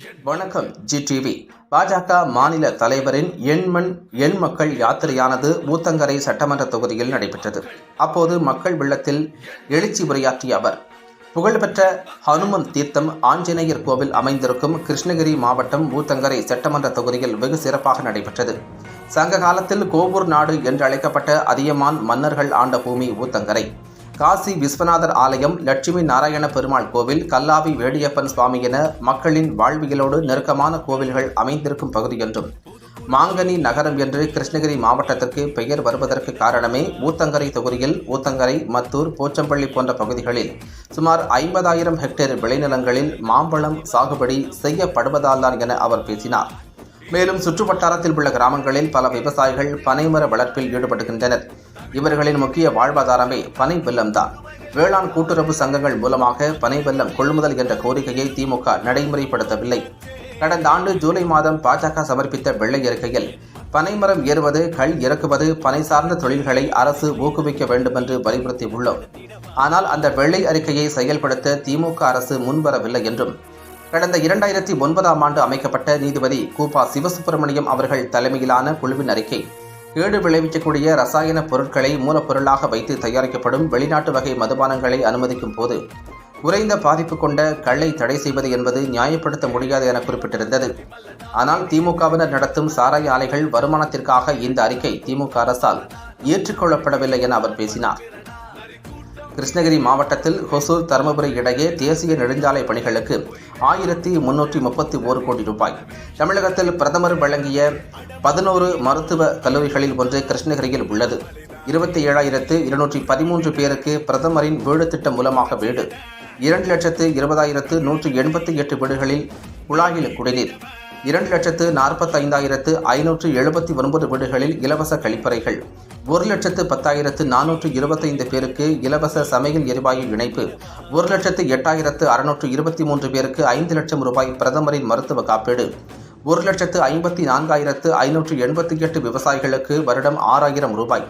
வணக்கம் G TV பாஜக மாநில தலைவரின் எண்மண் எண் மக்கள் யாத்திரையானது ஊத்தங்கரை சட்டமன்ற தொகுதியில் நடைபெற்றது. அப்போது மக்கள் வெள்ளத்தில் எழுச்சி உரையாற்றிய அவர் புகழ்பெற்ற ஹனுமன் தீர்த்தம் ஆஞ்சநேயர் கோவில் அமைந்திருக்கும் கிருஷ்ணகிரி மாவட்டம் ஊத்தங்கரை சட்டமன்ற தொகுதியில் வெகு சிறப்பாக நடைபெற்றது. சங்க காலத்தில் கோவூர் நாடு என்று அழைக்கப்பட்ட அதியமான் மன்னர்கள் ஆண்ட பூமி ஊத்தங்கரை காசி விஸ்வநாதர் ஆலயம் லட்சுமி நாராயண பெருமாள் கோவில் கல்லாவி வேடியப்பன் சுவாமி என மக்களின் வாழ்வியலோடு நெருக்கமான கோவில்கள் அமைந்திருக்கும் பகுதி என்றும். மாங்கனி நகரம் என்று கிருஷ்ணகிரி மாவட்டத்திற்கு பெயர் வருவதற்கு காரணமே ஊத்தங்கரை தொகுதியில் ஊத்தங்கரை மத்தூர் போச்சம்பள்ளி போன்ற பகுதிகளில் சுமார் ஐம்பதாயிரம் ஹெக்டேர் விளைநிலங்களில் மாம்பழம் சாகுபடி செய்யப்படுவதால்தான் என அவர் பேசினார். மேலும் சுற்றுவட்டாரத்தில் உள்ள கிராமங்களில் பல விவசாயிகள் பனைமர வளர்ப்பில் ஈடுபடுகின்றனர் இவர்களின் முக்கிய வாழ்வாதாரமே பனை வெல்லம்தான் வேளாண் கூட்டுறவு சங்கங்கள் மூலமாக பனை வெல்லம் கொள்முதல் என்ற கோரிக்கையை திமுக நடைமுறைப்படுத்தவில்லை. கடந்த ஆண்டு ஜூலை மாதம் பாஜக சமர்ப்பித்த வெள்ளை அறிக்கையில் பனைமரம் ஏறுவது கல் இறக்குவது பனை சார்ந்த தொழில்களை அரசு ஊக்குவிக்க வேண்டும் என்று வலியுறுத்தியுள்ளோம். ஆனால் அந்த வெள்ளை அறிக்கையை செயல்படுத்த திமுக அரசு முன்வரவில்லை என்றும் கடந்த இரண்டாயிரத்தி ஒன்பதாம் ஆண்டு அமைக்கப்பட்ட நீதிபதி கூபா சிவசுப்பிரமணியம் அவர்கள் தலைமையிலான குழுவின் அறிக்கை. கேடு விளைவிக்கக்கூடிய ரசாயன பொருட்களை மூலப்பொருளாக வைத்து தயாரிக்கப்படும் வெளிநாட்டு வகை மதுபானங்களை அனுமதிக்கும் போது குறைந்த பாதிப்பு கொண்ட கள்ளை தடை செய்வது என்பது நியாயப்படுத்த முடியாது என குறிப்பிட்டிருந்தது. ஆனால் திமுகவினர் நடத்தும் சாராய ஆலைகள் வருமானத்திற்காக இந்த அறிக்கை திமுக அரசால் ஏற்றுக்கொள்ளப்படவில்லை என அவர் பேசினார். கிருஷ்ணகிரி மாவட்டத்தில் ஹொசூர் தருமபுரி இடையே தேசிய நெடுஞ்சாலை பணிகளுக்கு ஆயிரத்தி முன்னூற்றி முப்பத்தி ஓரு கோடி ரூபாய். தமிழகத்தில் பிரதமர் வழங்கிய பதினோரு மருத்துவ கல்லூரிகளில் ஒன்று கிருஷ்ணகிரியில் உள்ளது. இருபத்தி ஏழாயிரத்து இருநூற்றி பதிமூன்று பேருக்கு பிரதமரின் வீடு திட்டம் மூலமாக வீடு. இரண்டு லட்சத்து இருபதாயிரத்து நூற்றி எண்பத்தி எட்டு வீடுகளில் குழாயில் குடிநீர். இரண்டு லட்சத்து நாற்பத்தைந்தாயிரத்து ஐநூற்று எழுபத்தி ஒன்பது வீடுகளில் இலவச கழிப்பறைகள். ஒரு லட்சத்து பத்தாயிரத்து நானூற்று இருபத்தைந்து பேருக்கு இலவச சமையல் எரிவாயு இணைப்பு ஒரு லட்சத்து எட்டாயிரத்து அறுநூற்று இருபத்தி மூன்று பேருக்கு ஐந்து லட்சம் ரூபாய் பிரதமரின் மருத்துவ காப்பீடு ஒரு லட்சத்து ஐம்பத்தி நான்காயிரத்து ஐநூற்று எண்பத்தி எட்டு விவசாயிகளுக்கு வருடம் ஆறாயிரம் ரூபாய்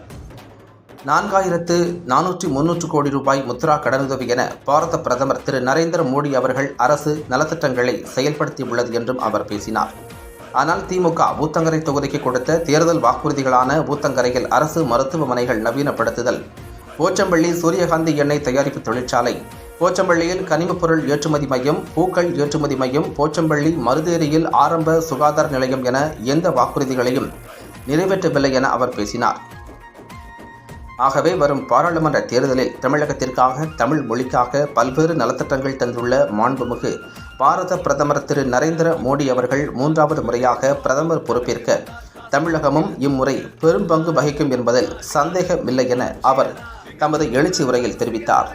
நான்காயிரத்து நானூற்றி முன்னூற்று கோடி ரூபாய் முத்ரா கடனுதவி என பாரத பிரதமர் திரு நரேந்திர மோடி அவர்கள் அரசு நலத்திட்டங்களை செயல்படுத்தியுள்ளது என்றும் அவர் பேசினார். ஆனால் திமுக ஊத்தங்கரை தொகுதிக்கு கொடுத்த தேர்தல் வாக்குறுதிகளான ஊத்தங்கரையில் அரசு மருத்துவமனைகள் நவீனப்படுத்துதல். போச்சம்பள்ளி சூரியகாந்தி எண்ணெய் தயாரிப்பு தொழிற்சாலை. போச்சம்பள்ளியில் கனிமப் பொருள் ஏற்றுமதி மையம் பூக்கள் ஏற்றுமதி மையம் போச்சம்பள்ளி மருதேரியில் ஆரம்ப சுகாதார நிலையம் என எந்த வாக்குறுதிகளையும் நிறைவேற்றவில்லை என அவர் பேசினார். ஆகவே வரும் பாராளுமன்ற தேர்தலில் தமிழகத்திற்காக தமிழ் மொழிக்காக பல்வேறு நலத்திட்டங்கள் தந்துள்ள மாண்புமிகு பாரத பிரதமர் திரு நரேந்திர மோடி அவர்கள் மூன்றாவது முறையாக பிரதமர் பொறுப்பேற்க தமிழகமும் இம்முறை பெரும் பங்கு வகிக்கும் என்பதில் சந்தேகமில்லை என அவர் தமது எழுச்சி உரையில் தெரிவித்தார்.